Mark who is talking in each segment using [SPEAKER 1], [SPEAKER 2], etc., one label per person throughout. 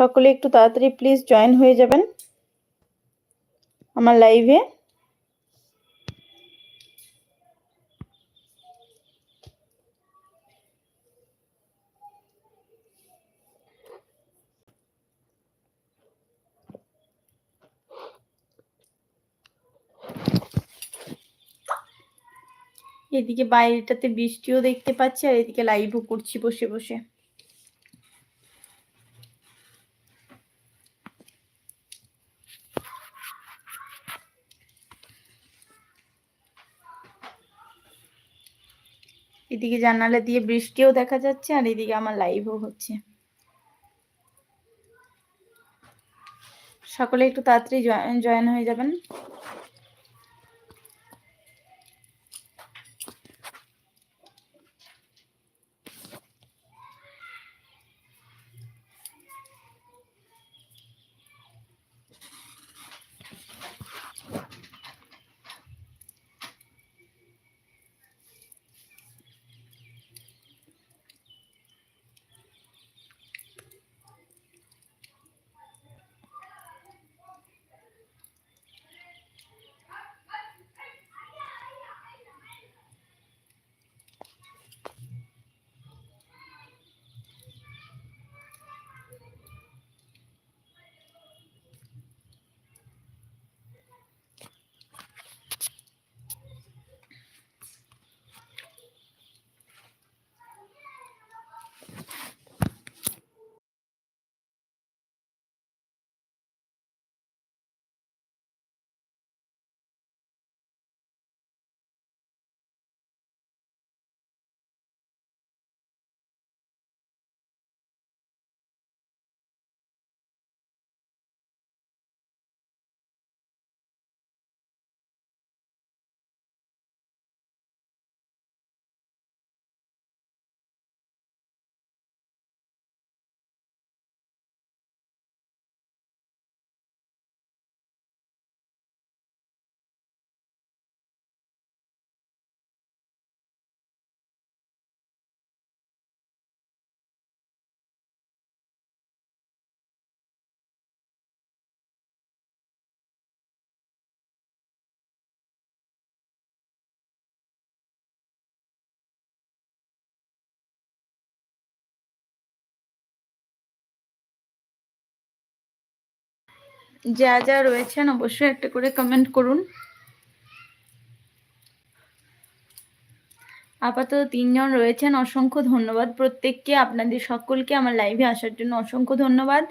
[SPEAKER 1] সকলে একটু তাড়াতাড়ি প্লিজ জয়েন হয়ে যাবেন আমার লাইভে এদিকে বাইরেটাতে বৃষ্টিও দেখতে পাচ্ছি আর এদিকে লাইভও করছি বসে বসে। এদিকে জানালা দিয়ে বৃষ্টিও দেখা যাচ্ছে আর এদিকে আমার লাইভও হচ্ছে। সকলে একটু তাড়াতাড়ি জয়েন হয়ে যাবেন। যা যা রয়েছেন অবশ্যই একটা করে কমেন্ট করুন। আপাতত তিনজন রয়েছেন, অসংখ্য ধন্যবাদ প্রত্যেককে, আপনাদের সকলকে আমার লাইভে আসার জন্য অসংখ্য ধন্যবাদ।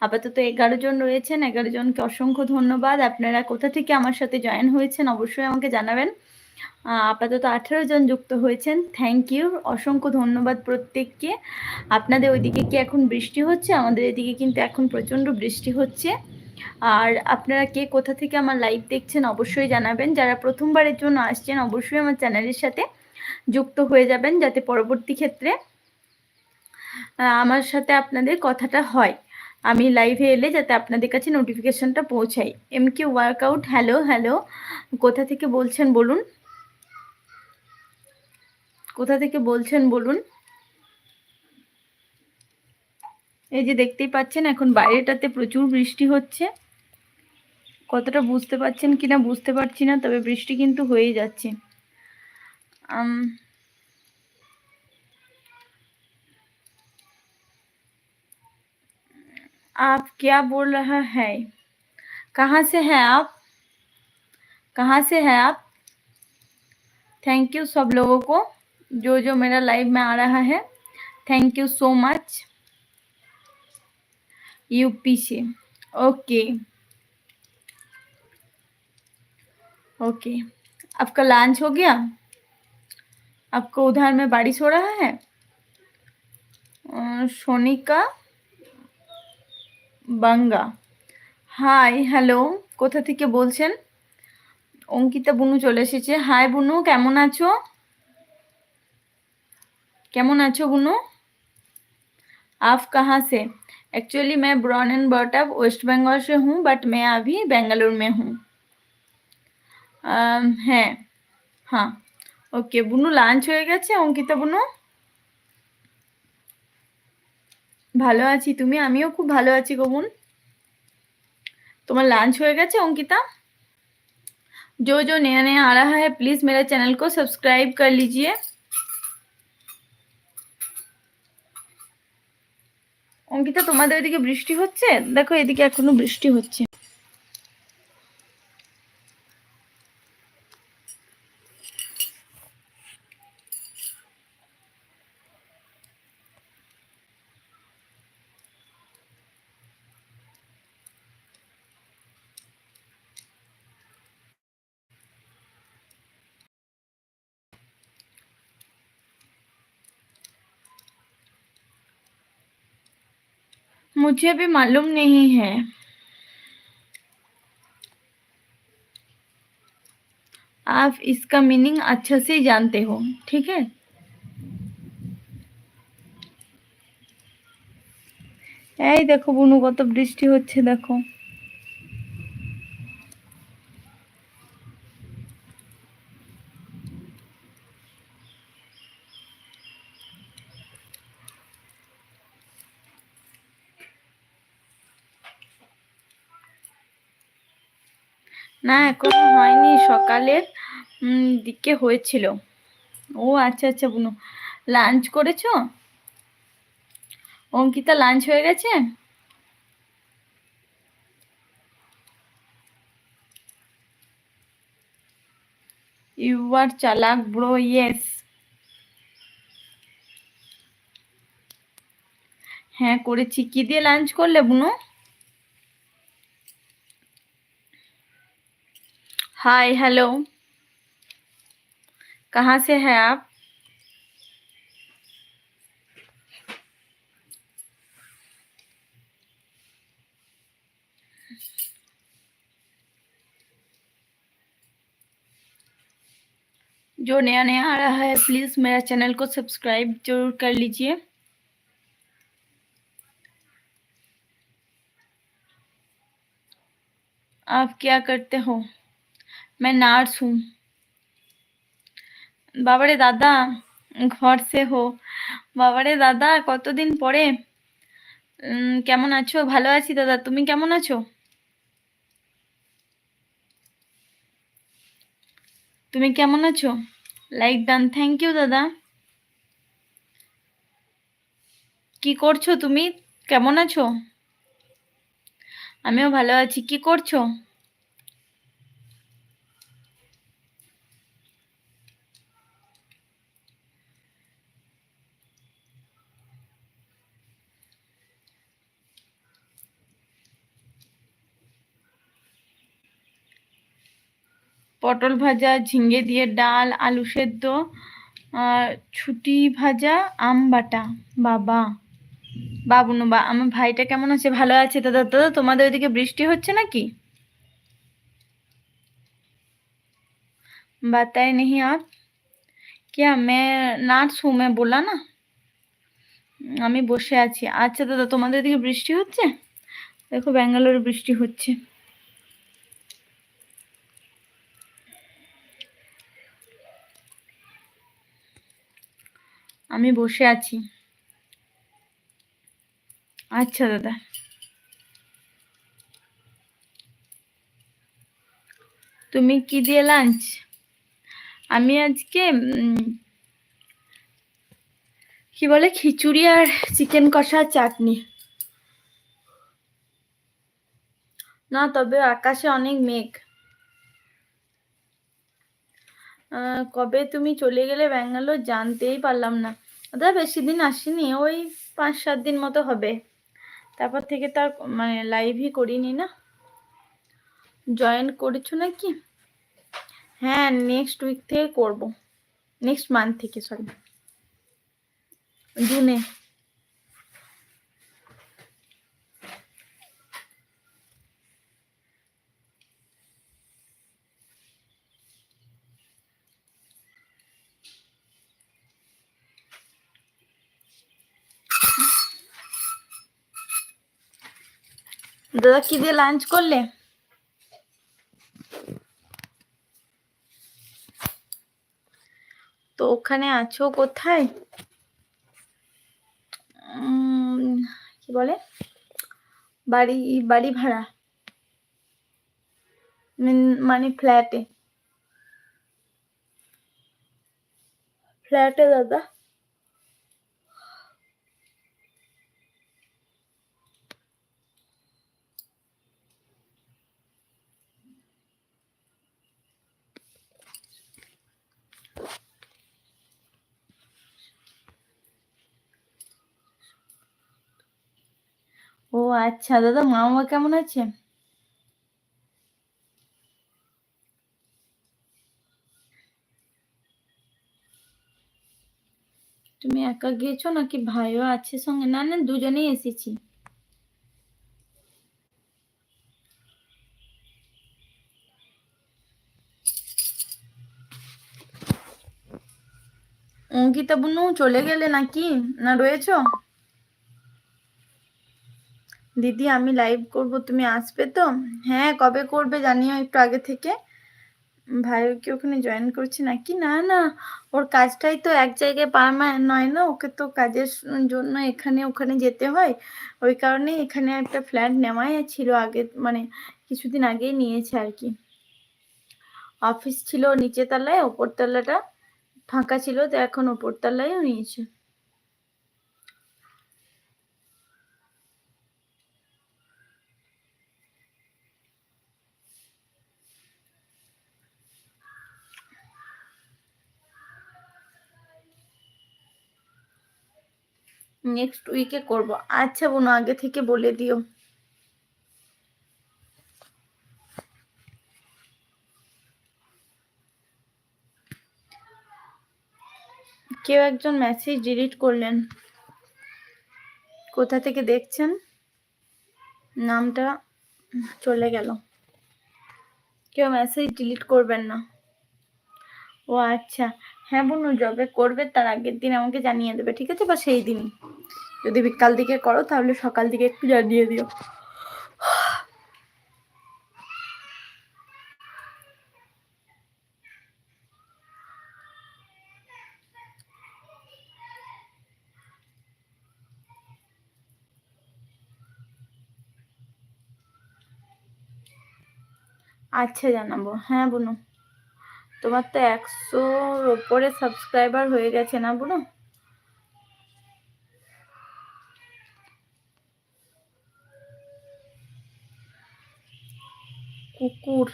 [SPEAKER 1] আপাতত এগারো জন রয়েছেন, এগারো জনকে অসংখ্য ধন্যবাদ। আপনারা কোথা থেকে আমার সাথে জয়েন হয়েছেন অবশ্যই আমাকে জানাবেন। আপাতত আঠেরো জন যুক্ত হয়েছেন থ্যাংক ইউ অসংখ্য ধন্যবাদ প্রত্যেককে। আপনাদের ওইদিকে কি এখন বৃষ্টি হচ্ছে? আমাদের এদিকে কিন্তু এখন প্রচণ্ড বৃষ্টি হচ্ছে। আর আপনারা কে কোথা থেকে আমার লাইভ দেখছেন অবশ্যই জানাবেন। যারা প্রথমবারের জন্য আসছেন, অবশ্যই আমার চ্যানেলের সাথে যুক্ত হয়ে যাবেন যাতে পরবর্তী ক্ষেত্রে আমার সাথে আপনাদের কথাটা হয়। আমি লাইভে এলে যাতে আপনাদের কাছে নোটিফিকেশনটা পৌঁছাই এম কি ওয়ার্কআউট হ্যালো হ্যালো কোথা থেকে বলছেন বলুন? কোথা থেকে বলছেন বলুন? এই যে দেখতেই পাচ্ছেন এখন বাইরেটাতে প্রচুর বৃষ্টি হচ্ছে কতটা বুঝতে পারছেন কিনা বুঝতে পারছি না তবে বৃষ্টি কিন্তু হয়েই যাচ্ছে आप क्या बोल रहा है कहाँ से हैं आप कहाँ से हैं आप थैंक यू सब लोगों को जो जो मेरा लाइव में आ रहा है thank you so much UP से ओके ओके आपका लंच हो गया आपको उधर में बारिश हो रहा है सोनिका বাঙ্গা হাই হ্যালো কোথা থেকে বলছেন অঙ্কিতা বুনু চলে এসেছে হাই বুনু কেমন আছো কেমন আছো বুনু आप कहाँ से एक्चुअली मैं born and brought up West Bengal से हूँ बट मैं अभी बेंगलोर में हूँ হ্যাঁ হ্যাঁ ওকে বুনু লাঞ্চ হয়ে গেছে অঙ্কিতা বুনু ভালো আছি তুমি আমিও খুব ভালো আছি গোবুন তোমার লাঞ্চ হয়ে গেছে অঙ্কিতা जो जो नया नया आ रहा है प्लीज़ मेरा चैनल को सब्सक्राइब कर लीजिए অঙ্কিতা তোমাদের ওইদিকে বৃষ্টি হচ্ছে? দেখো এদিকে এখনও বৃষ্টি হচ্ছে। मुझे भी मालूम नहीं है आप इसका मीनिंग अच्छा से जानते हो ठीक है এই দেখো বুনু কত বৃষ্টি হচ্ছে দেখো না, এখনও হয়নি, সকালের দিকে হয়েছিল। ও আচ্ছা আচ্ছা বুনু লাঞ্চ করেছ? অঙ্কিতা লাঞ্চ হয়ে গেছে? ইউ আর চালাক ব্রো ইয়েস হ্যাঁ করেছি। কি দিয়ে লাঞ্চ করলে, বুনু? Hi, hello. कहाँ से हैं आप? जो नया नया आ रहा है प्लीज़ मेरा चैनल को सब्सक्राइब ज़रूर कर लीजिए। आप क्या करते हो? मैं नार्स हूँ বাবারে দাদা ঘর সে হো বাবারে দাদা কতদিন পরে উম, কেমন আছো ভালো আছি দাদা তুমি কেমন আছো তুমি কেমন আছো লাইক ডান থ্যাংক ইউ দাদা কি করছো তুমি কেমন আছো আমিও ভালো আছি কি করছো পটল ভাজা ঝিঙ্গে দিয়ে ডাল আলু সেদ্ধ আর ছুটি ভাজা আম বাটা বাবা বাবুনু বা আমার ভাইটা কেমন আছে ভালো আছে দাদা দাদা তোমাদের ওইদিকে বৃষ্টি হচ্ছে নাকি बताए नहीं आप क्या मैं নার্স हूँ मैं बोला না আমি বসে আছি আচ্ছা দাদা তোমাদের দিকে বৃষ্টি হচ্ছে দেখো ব্যাঙ্গালোরে বৃষ্টি হচ্ছে আমি বসে আছি। আচ্ছা দাদা। তুমি কি দিয়ে লাঞ্চ আমি আজকে কি বলে, খিচুড়ি আর চিকেন কষা চাটনি। না, তবে আকাশে অনেক মেঘ। কবে তুমি চলে গেলে ব্যাঙ্গালোর জানতেই পারলাম না। দাদা বেশি দিন আসিনি, ওই পাঁচ সাত দিন মতো হবে। তারপর থেকে তার মানে লাইভই করিনি না। জয়েন করেছ নাকি? হ্যাঁ নেক্সট উইক থেকে করব। নেক্সট মান্থ থেকে সরি জুনে। দাদা, কি দিয়ে লাঞ্চ করলে? তো ওখানে আছো কোথায়? কি বলে? বাড়ি বাড়ি ভাড়া। মানে ফ্ল্যাটে ফ্ল্যাটে দাদা। ও আচ্ছা দাদা মা বাবা কেমন আছে? তুমি একা গিয়েছো নাকি ভাইও আছে সঙ্গে? না না, দুজনেই এসেছি। অঙ্কিতা বুনু, চলে গেলে নাকি? না রয়েছো? দিদি, আমি লাইভ করব, তুমি আসবে তো? হ্যাঁ কবে করবে জানিও একটু আগে থেকে। ভাই কি ওখানে জয়েন করছে নাকি? না না, ওর কাজটাই তো এক জায়গায় পারমানেন্ট নয় না, ওকে তো কাজের জন্য এখানে ওখানে যেতে হয়। ওই কারণে এখানে একটা ফ্ল্যাট নেওয়াই ছিল আগে মানে কিছুদিন আগেই নিয়েছে আর কি। অফিস ছিল নিচে তলায় ওপর তলাটা ফাঁকা ছিল, তো এখন ওপর তলায় নিয়েছে। নেক্সট উইকে করব। আচ্ছা বোনো, আগে থেকে বলে দিও। কেউ একজন মেসেজ ডিলিট করলেন। কোথা থেকে দেখছেন? নামটা চলে গেল। কেউ মেসেজ ডিলিট করবেন না। ও আচ্ছা হ্যাঁ বোনু যবে করবে, তার আগের দিন আমাকে জানিয়ে দেবে, ঠিক আছে? বা সেই দিনই যদি বিকাল দিকে করো, তাহলে সকাল দিকে একটু জানিয়ে দিও। আচ্ছা জানাব। হ্যাঁ বোনু। তোমার তো একশোর ওপরে সাবস্ক্রাইবার হয়ে গেছে না বোনু? কুকুর।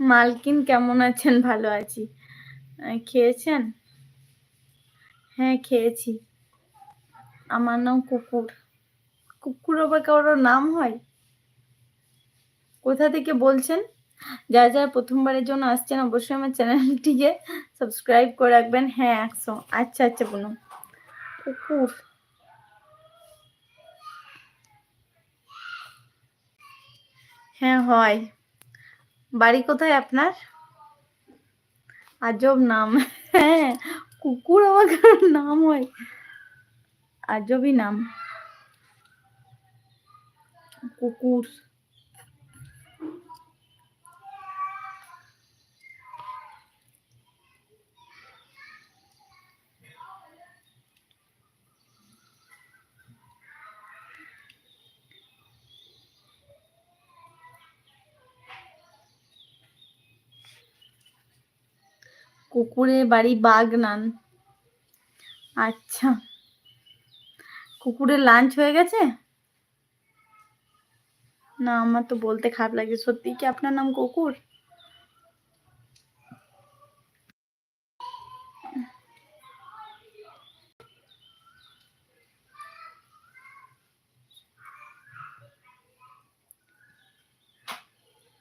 [SPEAKER 1] মালকিন কেমন আছেন? ভালো আছি। খেয়েছেন? হ্যাঁ খেয়েছি। আমার নাম কুকুর। কুকুর আবার কারোর নাম হয়? কোথা থেকে বলছেন? যারা যারা প্রথমবারের জন্য আসছেন, অবশ্যই আমার চ্যানেলটিকে সাবস্ক্রাইব করে রাখবেন। হ্যাঁ একশো। আচ্ছা আচ্ছা বোনো কুকুর। হ্যাঁ হয়। বাড়ি কোথায় আপনার? আজব নাম। হ্যাঁ কুকুর কারোর নাম হয়। আজবই নাম। কুকুর। কুকুরের বাড়ি বাগনান। আচ্ছা। কুকুরের লাঞ্চ হয়ে গেছে? না, আমার তো বলতে খারাপ লাগে সত্যি কি আপনার নাম কুকুর?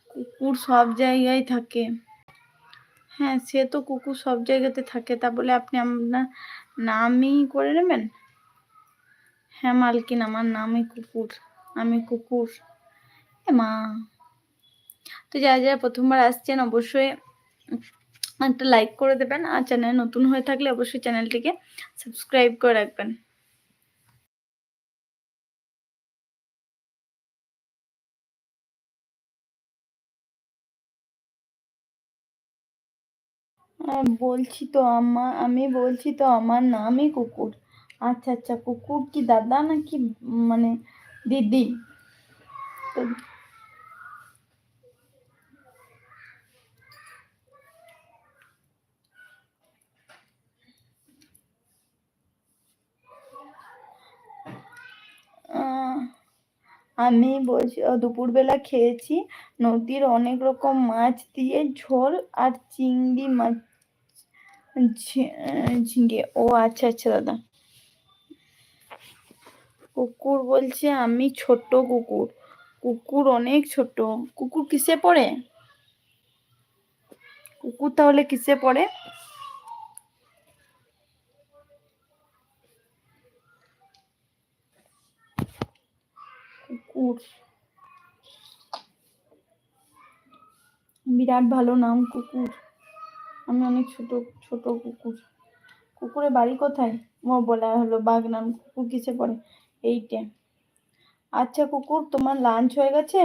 [SPEAKER 1] কুকুর সব জায়গায় থাকে। হ্যাঁ সে তো কুকুর সব জায়গাতে থাকে। তা বলে আপনি আপনার নামই করে নেবেন? হ্যাঁ মালকিন আমার নামই কুকুর, আমি কুকুর। এ মা। তো যারা যারা প্রথমবার আসছেন অবশ্যই একটা লাইক করে দেবেন। আর চ্যানেল নতুন হয়ে থাকলে অবশ্যই চ্যানেলটিকে সাবস্ক্রাইব করে রাখবেন। বলছি তো আমার আমি বলছি তো আমার নামই কুকুর। আচ্ছা আচ্ছা কুকুর কি দাদা নাকি মানে দিদি? তো আমি বলছি দুপুরবেলা খেয়েছি। নদীর অনেক রকম মাছ দিয়ে ঝোল আর চিংড়ি মাছ ঝি- আহ, ও আচ্ছা আচ্ছা দাদা। কুকুর বলছে আমি ছোট কুকুর। কুকুর অনেক ছোট। কুকুর কিসে পড়ে? কুকুর তাহলে কিসে পড়ে? কুকুর। বিরাট ভালো নাম কুকুর। আমি অনেক ছোট ছোট কুকুর। কুকুরের বাড়ি কোথায়? ও বলা হলো বাগনান, কুকুর কিসে পড়ে? এইটে। আচ্ছা কুকুর, তোমার লাঞ্চ হয়ে গেছে?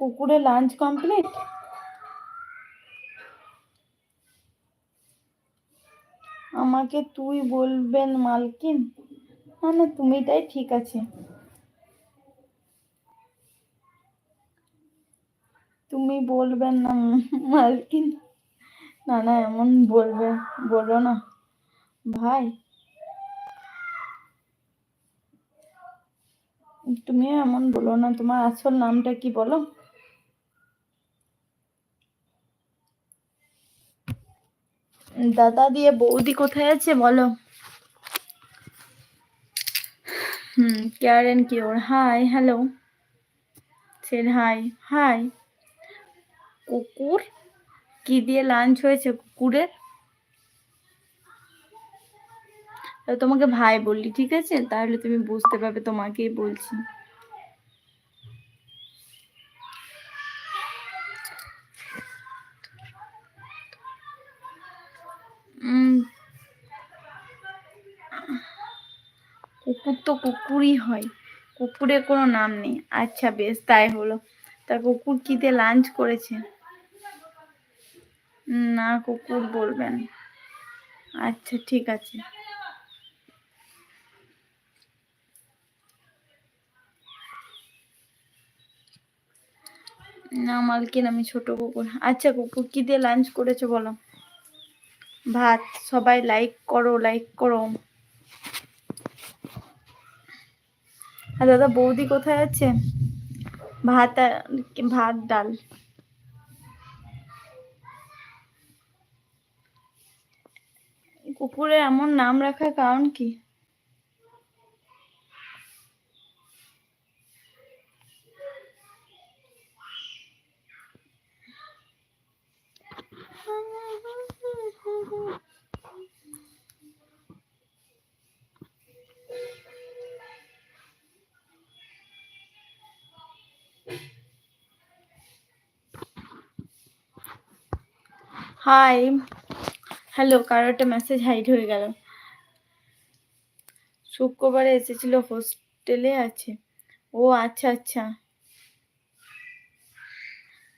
[SPEAKER 1] কুকুরের লাঞ্চ কমপ্লিট আমাকে তুই বলবেন মালকিন? না না, তুমিটাই ঠিক আছে। তুমি বলবেন না মালকিন না না, এমন বলবে, বলো না। ভাই তুমি এমন বলো না, তোমার আসল নামটা কি বলো? দাদা দিয়ে বৌদি কোথায় আছে বলো? হুম, care and cure. Hi, hello. Said hi hi কুকুর? কি দিয়ে লাঞ্চ হয়েছে কুকুরের? তোমাকে ভাই বললি, ঠিক আছে? তাহলে তুমি বুঝতে পারবে, তোমাকেই বলছি। কুকুর তো কুকুরই হয়। কুকুরের কোনো নাম নেই। আচ্ছা বেশ, তাই হলো। তা কুকুর কি দিয়ে লাঞ্চ করেছে? না, কুকুর বলবেন। আচ্ছা ঠিক আছে। না, মালকিন, আমি ছোট কুকুর। আচ্ছা কুকুর, কি দিয়ে লাঞ্চ করেছ বলো? ভাত, সবাই লাইক করো লাইক করো। আর দাদা, বৌদি কোথায় আছে? ভাত আর- ভাত, ডাল। কুকুরের এমন নাম রাখার কারণ কি? হাই হ্যালো, কারও একটা মেসেজ হাইড হয়ে গেল। শুক্রবারে এসেছিল হোস্টেলে আছে। ও আচ্ছা আচ্ছা।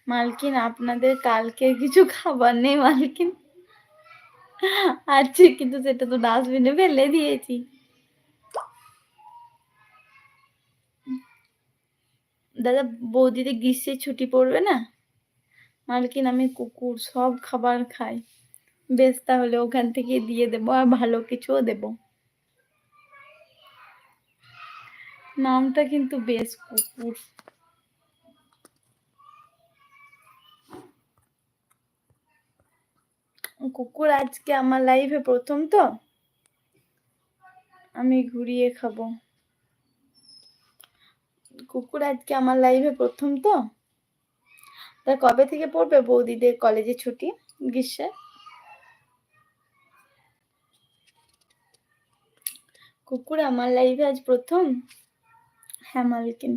[SPEAKER 1] মালকিন, আপনাদের কালকে কিছু খাবার নেই, মালকিন? আছে, কিন্তু সেটা তো ডাস্টবিনে ফেলে দিয়েছি। দাদা বৌদিতে গ্রীষ্মের ছুটি পড়বে না? মালকিন, আমি কুকুর, সব খাবার খাই। বেশ, তাহলে ওখান থেকে দিয়ে দেবো আর ভালো কিছুও দেবো। নামটা কিন্তু বেশ কুকুর। কুকুর আজকে আমার লাইফে প্রথম তো। আমি ঘুরিয়ে খাব। কুকুর আজকে আমার লাইফে প্রথম তো। তা কবে থেকে পড়বে বৌদিদের কলেজে ছুটি গ্রীষ্মে? কুকুর আমার লাইফে আজ প্রথম? হ্যাঁ মালকিন।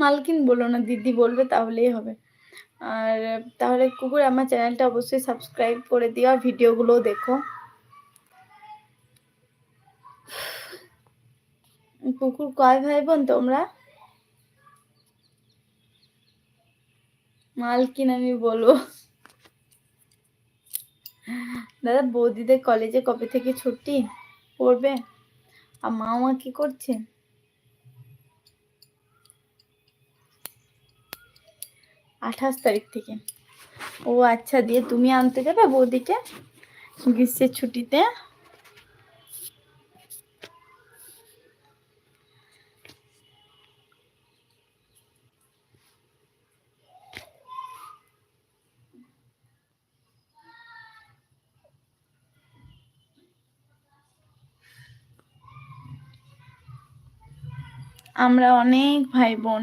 [SPEAKER 1] মালকিন বলো না, দিদি বলবে তাহলেই হবে। আর তাহলে কুকুর আমার চ্যানেলটা অবশ্যই সাবস্ক্রাইব করে দিও আর ভিডিওগুলোও দেখো। কুকুর কয় ভাই বোন তোমরা? মালকিন আমি বলব দাদা, বৌদিদের কলেজে কবে থেকে ছুটি? পড়বে আর মা মা কি করছে? আঠাশ তারিখ থেকে। ও আচ্ছা দিয়ে তুমি আনতে যাবে বৌদিকে? গ্রীষ্মের ছুটিতে? আমরা অনেক ভাই বোন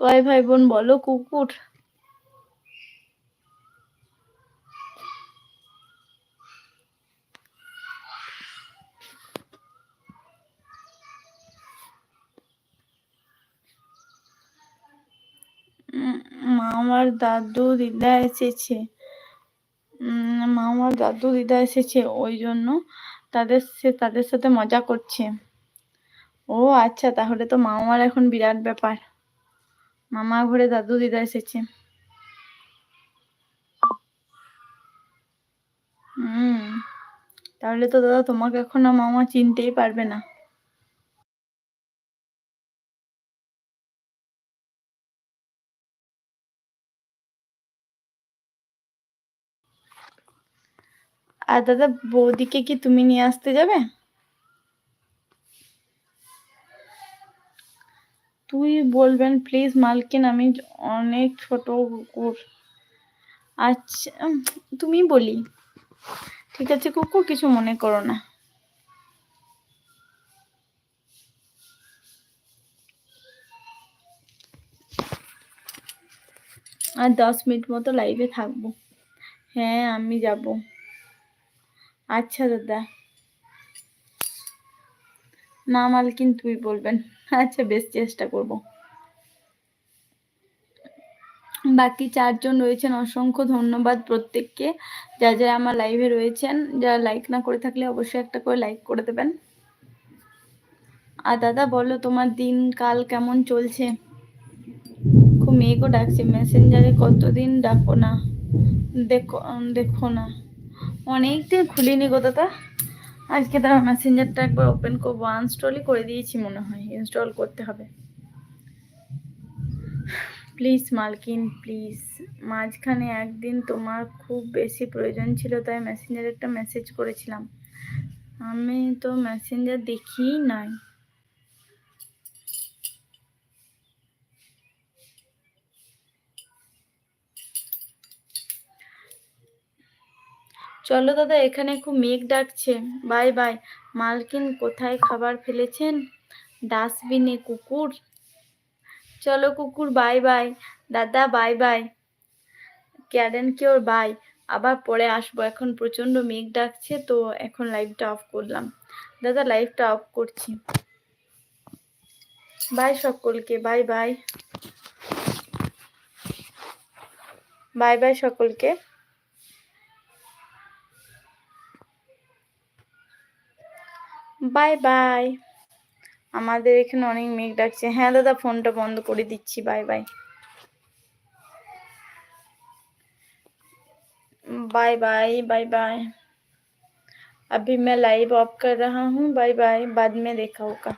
[SPEAKER 1] কয় ভাই বোন বলো, কুকুর? মামার দাদু, দিদা এসেছে। মামার দাদু, দিদা এসেছে, ওই জন্য তাদের সে, তাদের সাথে মজা করছে। ও আচ্ছা তাহলে তো মামার এখন বিরাট ব্যাপার। মামা ঘরে দাদু দিদা এসেছে। হুম, তাহলে তো দাদা তোমাকে এখন মামা চিনতেই পারবে না। আর দাদা বৌদিকে কি তুমি নিয়ে আসতে যাবে? তুই বলবেন প্লিজ মালকিন, আমি অনেক ছোট কুকুর। আচ্ছা তুমি বলি। ঠিক আছে কুকুর, কিছু মনে করো না। আর দশ মিনিট মতো লাইভে থাকব। হ্যাঁ আমি যাব। আচ্ছা দাদা। না মালকিন, তুই বলবেন। আচ্ছা বেশ, চেষ্টা করব। বাকি চারজন রয়েছেন, অসংখ্য ধন্যবাদ প্রত্যেককে। যা যারা আমার লাইভে রয়েছেন যারা লাইক না করে থাকলে অবশ্যই একটা করে লাইক করে দেবেন। আর দাদা, বলো তোমার দিন কাল কেমন চলছে? খুব মেয়েকেও ডাকছে মেসেঞ্জারে কতদিন ডাকো না? দেখো দেখো না। অনেকদিন খুলিনি গো দাদা। আজকে তারা মেসেঞ্জারটা একবার ওপেন করব। আনস্টলই করে দিয়েছি মনে হয়। ইনস্টল করতে হবে। প্লিজ মালকিন প্লিজ মাঝখানে একদিন তোমার খুব বেশি প্রয়োজন ছিল, তাই মেসেঞ্জারে একটা মেসেজ করেছিলাম। আমি তো মেসেঞ্জার দেখিই নাই। চলো দাদা, এখানে খুব মেঘ ডাকছে। Bye bye. মালকিন কোথায় খাবার ফেলেছেন? ডাস্টবিনে কুকুর। চলো কুকুর, বাই বাই। দাদা, বাই বাই। ক্যারেন ওর বাই? আবার পরে আসব। এখন প্রচণ্ড মেঘ ডাকছে, তো এখন লাইভটা অফ করলাম। দাদা, লাইভটা অফ করছি। বাই সকলকে, বাই বাই। বাই বাই সকলকে। বাই বাই আমাদের এখানে অনেক মেঘ ডাকছে হ্যাঁ দাদা ফোনটা বন্ধ করে দিচ্ছি bye bye bye bye bye bye अभी मैं लाइव ऑफ कर रहा हूँ बाय बाय बाद में देखा होगा